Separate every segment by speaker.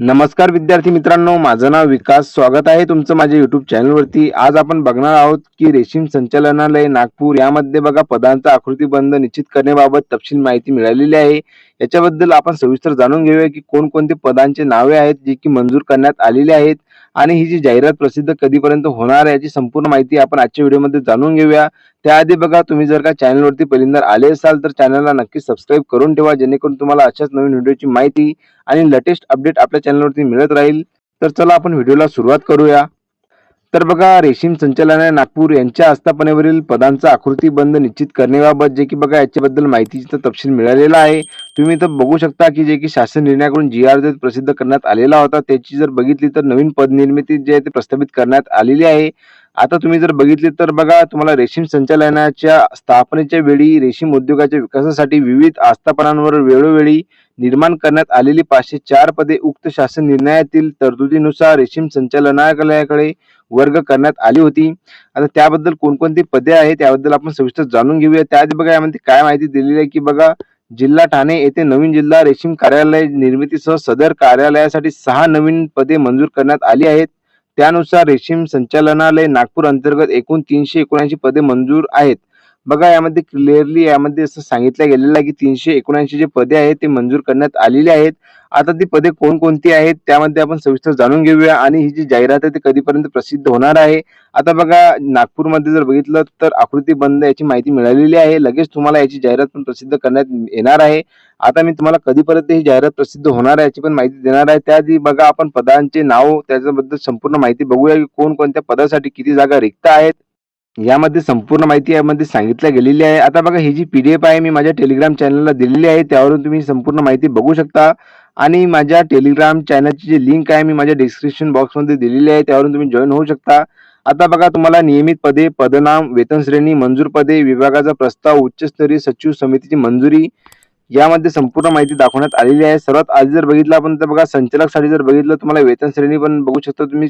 Speaker 1: नमस्कार विद्यार्थी मित्रांनो माझं नाव विकास. स्वागत आहे तुमचं माझ्या युट्यूब चॅनलवरती आज आपण बघणार आहोत की रेशीम संचालनालय नागपूर यामध्ये बघा पदांचा आकृतीबंध निश्चित करण्याबाबत तपशील माहिती मिळालेली आहे. याच्याबद्दल आपण सविस्तर जाणून घेऊया की कोणकोणते पदांचे नावे आहेत जे की मंजूर करण्यात आलेले आहेत. आणि ही जी जाहिरात प्रसिद्ध कधीपर्यंत होणार आहे याची संपूर्ण माहिती आपण आजच्या व्हिडिओमध्ये जाणून घेऊया. त्याआधी बघा तुम्ही जर का चॅनलवरती पहिल्यांदा आले असाल तर चॅनलला नक्की सबस्क्राईब करून ठेवा जेणेकरून तुम्हाला अशाच नवीन व्हिडिओची माहिती आणि लेटेस्ट अपडेट आपल्या चॅनलवरती मिळत राहील. तर चला आपण व्हिडिओला सुरुवात करूया. तर बघा रेशीम संचालनालय नागपूर यांच्या आस्थापनेवरील पदांचा आकृती बंद निश्चित करण्याबाबत जे की बघा याच्याबद्दल माहितीचा तपशील मिळालेला आहे. तुम्ही तर बघू शकता की जे की शासन निर्णयाकडून जी आर प्रसिद्ध करण्यात आलेला होता. त्याची जर बघितली तर नवीन पद निर्मिती जे आहे ते प्रस्थापित करण्यात आलेली आहे. आता तुम्ही जर बघितले तर बघा तुम्हाला रेशीम संचालनाच्या स्थापनेच्या वेळी रेशीम उद्योगाच्या विकासासाठी विविध आस्थापनांवर वेळोवेळी निर्माण करण्यात आलेली पाचशे चार पदे उक्त शासन निर्णयातील तरतुदीनुसार रेशीम संचालनालयाकडे वर्ग करण्यात आली होती. आता त्याबद्दल कोणकोणती पदे आहेत त्याबद्दल आपण सविस्तर जाणून घेऊया. त्याआधी बघा यामध्ये काय माहिती दिलेली आहे की बघा जिल्हा ठाणे येथे नवीन जिल्हा रेशीम कार्यालय निर्मितीसह सदर कार्यालयासाठी सहा नवीन पदे मंजूर करण्यात आली आहेत. त्यानुसार रेशीम संचालनालय नागपूर अंतर्गत एकूण तीनशे एकोणऐंशी पदे मंजूर आहेत. बघा यामध्ये क्लिअरली यामध्ये असं सांगितलं गेलेलं आहे की तीनशे एकोणऐंशी जे पदे आहेत ते मंजूर करण्यात आलेली आहेत. आता ती पदे कोणकोणती आहेत त्यामध्ये आपण सविस्तर जाणून घेऊया आणि ही जी जाहिरात आहे ती कधीपर्यंत प्रसिद्ध होणार आहे. आता बघा नागपूरमध्ये जर बघितलं तर आकृती बंद याची माहिती मिळालेली आहे. लगेच तुम्हाला याची जाहिरात पण प्रसिद्ध करण्यात येणार आहे. आता मी तुम्हाला कधीपर्यंत ही जाहिरात प्रसिद्ध होणार आहे याची पण माहिती देणार आहे. त्याआधी बघा आपण पदांचे नाव त्याच्याबद्दल संपूर्ण माहिती बघूया की कोणकोणत्या पदासाठी किती जागा रिक्त आहेत. यामध्ये संपूर्ण माहिती यामध्ये सांगितल्या गेलेली आहे. आता बघा ही जी पी डी एफ आहे मी माझ्या टेलिग्राम चॅनलला दिलेली आहे. त्यावरून तुम्ही संपूर्ण माहिती बघू शकता. आणि माझ्या टेलिग्राम चॅनलची जी लिंक आहे मी माझ्या डिस्क्रिप्शन बॉक्समध्ये दिलेली आहे. त्यावरून तुम्ही जॉईन होऊ शकता. आता बघा तुम्हाला नियमित पदे पदनाम वेतन श्रेणी मंजूर पदे विभागाचा प्रस्ताव उच्चस्तरीय सचिव समितीची मंजुरी यामध्ये संपूर्ण माहिती दाखवण्यात आलेली आहे. सर्वात आधी जर बघितलं आपण तर बघा संचालकसाठी जर बघितलं तुम्हाला वेतन श्रेणी पण बघू शकता तुम्ही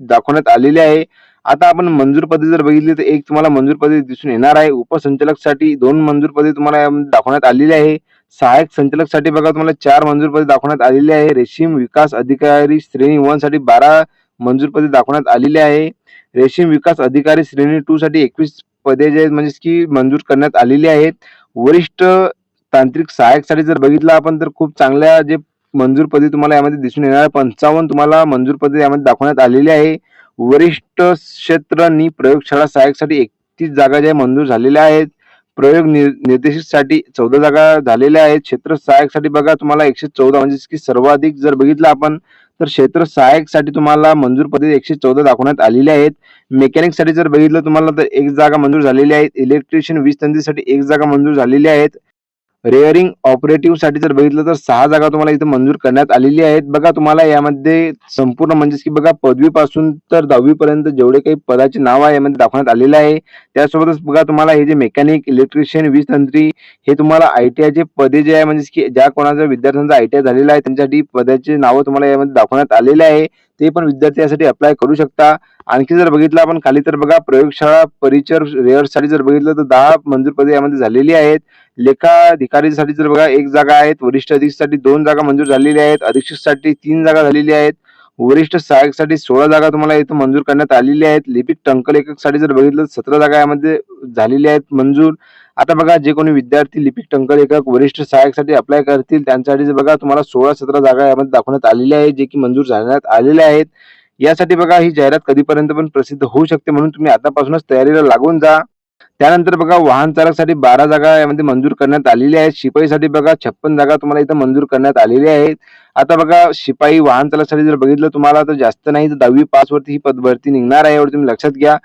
Speaker 1: दाखवण्यात आलेली आहे. आता आपण मंजूर पदे जर बघितली तर एक तुम्हाला मंजूर पदे दिसून येणार आहे. उपसंचालकसाठी दोन मंजूर पदे तुम्हाला यामध्ये दाखवण्यात आलेली आहे. सहाय्यक संचालकसाठी बघा तुम्हाला चार मंजूर पदे दाखवण्यात आलेली आहे. रेशीम विकास अधिकारी श्रेणी वनसाठी बारा मंजूर पदे दाखवण्यात आलेली आहे. रेशीम विकास अधिकारी श्रेणी टू साठी एकवीस पदे जे आहेत म्हणजे की मंजूर करण्यात आलेली आहेत. वरिष्ठ तांत्रिक सहाय्यकसाठी जर बघितलं आपण तर खूप चांगल्या जे मंजूर पदे तुम्हाला यामध्ये दिसून येणार आहे. पंचावन्न तुम्हाला मंजूर पदे यामध्ये दाखवण्यात आलेली आहे. वरिष्ठ क्षेत्र नि प्रयोगशाळा सहाय्यकसाठी एकतीस जागा ज्या मंजूर झालेल्या आहेत प्रयोग निर्देशितसाठी चौदा जागा झालेल्या आहेत. क्षेत्र सहाय्यकसाठी बघा तुम्हाला एकशे चौदा म्हणजे की सर्वाधिक जर बघितलं आपण तर क्षेत्र सहाय्यकसाठी तुम्हाला मंजूर पद्धती एकशे चौदा दाखवण्यात आलेल्या आहेत. मेकॅनिकसाठी जर बघितलं तुम्हाला तर एक जागा मंजूर झालेली आहे इलेक्ट्रिशियन वीज तंत्रीसाठी एक जागा मंजूर झालेली आहेत. रेअरिंग ऑपरेटिव्हसाठी जर बघितलं तर सहा जागा तुम्हाला इथं मंजूर करण्यात आलेली आहेत. बघा तुम्हाला यामध्ये संपूर्ण म्हणजेच की बघा पदवीपासून तर दहावी पर्यंत जेवढे काही पदाचे नाव आहे यामध्ये दाखवण्यात आलेलं आहे. त्यासोबतच बघा तुम्हाला हे जे मेकॅनिक इलेक्ट्रिशियन वीज तंत्री हे तुम्हाला आयटीआयचे पदे जे आहे म्हणजे की ज्या कोणाच्या विद्यार्थ्यांचा आयटीआय झालेला आहे त्यांच्यासाठी पदाचे नावं तुम्हाला यामध्ये दाखवण्यात आलेले आहे. ते पण विद्यार्थी यासाठी अप्लाय करू शकता. आणखी जर बघितलं आपण खाली तर बघा प्रयोगशाळा परिचर रेअरसाठी जर बघितलं तर दहा मंजूर पदे यामध्ये झालेली आहेत. लेखाधिकारीसाठी जर बघा एक जागा आहेत. वरिष्ठ अधीक्षकसाठी दोन जागा मंजूर झालेल्या आहेत. अधीक्षकसाठी तीन जागा झालेल्या आहेत. वरिष्ठ सहाय्यकसाठी सोळा जागा तुम्हाला इथं मंजूर करण्यात आलेल्या आहेत. लिपिक टंकलेखकसाठी जर बघितलं तर सतरा जागा यामध्ये झालेल्या आहेत मंजूर. आता बघा जे कोणी विद्यार्थी लिपिक टंकलेखक वरिष्ठ सहाय्यकसाठी अप्लाय करतील त्यांच्यासाठी बघा तुम्हाला सोळा सतरा जागा यामध्ये दाखवण्यात आलेल्या आहेत जे की मंजूर झाल्यात आलेल्या आहेत. यासाठी बघा ही जाहिरात कधीपर्यंत पण प्रसिद्ध होऊ शकते म्हणून तुम्ही आतापासूनच तयारीला लागून जा. त्यानंतर बघा वाहन चालकसाठी बारा जागा यामध्ये मंजूर करण्यात आलेल्या आहेत. शिपाईसाठी बघा छप्पन जागा तुम्हाला इथं मंजूर करण्यात आलेल्या आहेत. आता बघा शिपाई वाहन चालकासाठी जर बघितलं तुम्हाला तर जास्त नाही तर दहावी पास वरती ही पद भरती निघणार आहे एवढं तुम्ही लक्षात घ्या.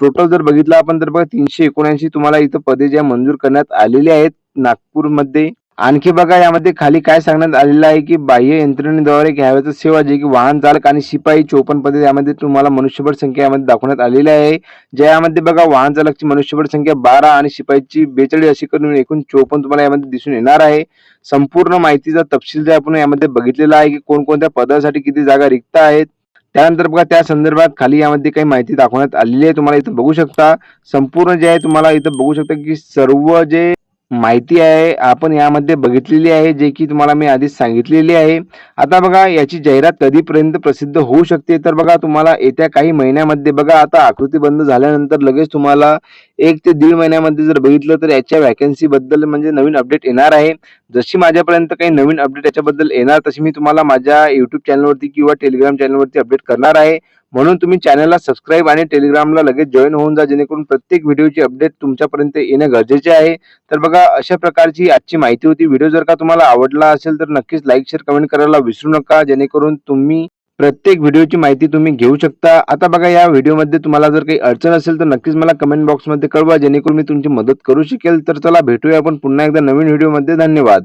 Speaker 1: टोटल जर बघितलं आपण तर बघा तीनशे एकोणऐंशी तुम्हाला इथं पदे ज्या मंजूर करण्यात आलेली आहेत नागपूरमध्ये. आणखी बघा यामध्ये खाली काय सांगण्यात आलेलं आहे की बाह्य यंत्रणेद्वारे घ्यावयाचं सेवा जे की वाहन चालक आणि शिपाई चोपन्न पदे यामध्ये तुम्हाला मनुष्यबळ संख्या यामध्ये दाखवण्यात आलेली आहे. ज्या यामध्ये बघा वाहन चालकची मनुष्यबळ संख्या बारा आणि शिपाईची बेचाळीस अशी करून एकूण चोपन्न तुम्हाला यामध्ये दिसून येणार आहे. संपूर्ण माहितीचा तपशील जे आपण यामध्ये बघितलेला आहे की कोणकोणत्या पदासाठी किती जागा रिक्त आहेत. त्यानंतर बघा त्या संदर्भात खाली यामध्ये काही माहिती दाखवण्यात आलेली आहे. तुम्हाला इथं बघू शकता. संपूर्ण जे आहे तुम्हाला इथं बघू शकता की सर्व जे माहिती आहे आपण यामध्ये बघितलेली आहे जे की तुम्हाला मी आधीच सांगितलेली आहे. आता बघा याची जाहिरात कधीपर्यंत प्रसिद्ध होऊ शकते? तर बघा तुम्हाला येत्या काही महिन्यामध्ये बघा आता आकृती बंद झाल्यानंतर लगेच तुम्हाला एक ते दीड महिन्यामध्ये जर बघितलं तर याच्या वॅकन्सी बद्दल म्हणजे नवीन अपडेट येणार आहे. जशी माझ्यापर्यंत काही नवीन अपडेट याच्याबद्दल येणार तशी मी तुम्हाला माझ्या युट्यूब चॅनलवरती किंवा टेलिग्राम चॅनलवरती अपडेट करणार आहे. म्हणून तुम्ही चॅनलला सबस्क्राईब आणि टेलिग्रामला लगेच जॉईन होऊन जा जेणेकरून प्रत्येक व्हिडिओची अपडेट तुमच्यापर्यंत येणं गरजेचे आहे. तर बघा अशा प्रकारची आजची माहिती होती. व्हिडिओ जर का तुम्हाला आवडला असेल तर नक्कीच लाईक शेअर कमेंट करायला विसरू नका. जेणेकरून तुम्ही प्रत्येक व्हिडिओची माहिती तुम्ही घेऊ शकता. आता बघा या व्हिडिओमध्ये तुम्हाला जर काही अडचण असेल तर नक्कीच मला कमेंट बॉक्समध्ये कळवा. जेणेकरून मी तुमची मदत करू शकेल. तर चला भेटूया आपण पुन्हा एकदा नवीन व्हिडिओमध्ये धन्यवाद.